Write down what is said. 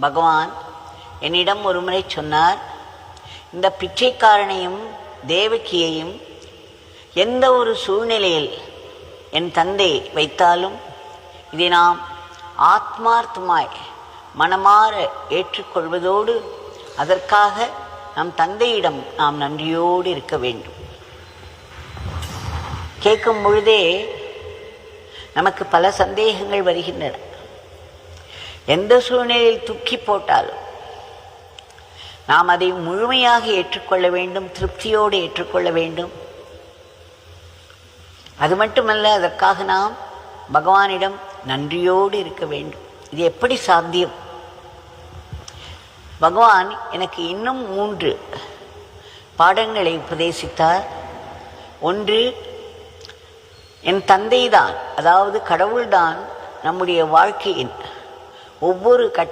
பகவான் என்னிடம் ஒருமுறை சொன்னார் இந்த பிச்சைக்காரனையும் தேவகியையும் எந்த ஒரு சூழ்நிலையில் என் தந்தை வைத்தாலும் இதை நாம் ஆத்மார்த்தமாய் மனமாற ஏற்றுக்கொள்வதோடு அதற்காக நம் தந்தையிடம் நாம் நன்றியோடு இருக்க வேண்டும். கேட்கும் பொழுதே நமக்கு பல சந்தேகங்கள் வருகின்றன. எந்த சூழ்நிலையில் துக்கி போட்டாலும் நாம் அதை முழுமையாக ஏற்றுக்கொள்ள வேண்டும் திருப்தியோடு ஏற்றுக்கொள்ள வேண்டும். அது மட்டுமல்ல அதற்காக நாம் பகவானிடம் நன்றியோடு இருக்க வேண்டும். இது எப்படி சாத்தியம்? பகவான் எனக்கு இன்னும் மூன்று பாடங்களை உபதேசித்தார். ஒன்று என் தந்தைதான் அதாவது கடவுள்தான் நம்முடைய வாழ்க்கையின் ஒவ்வொரு கட்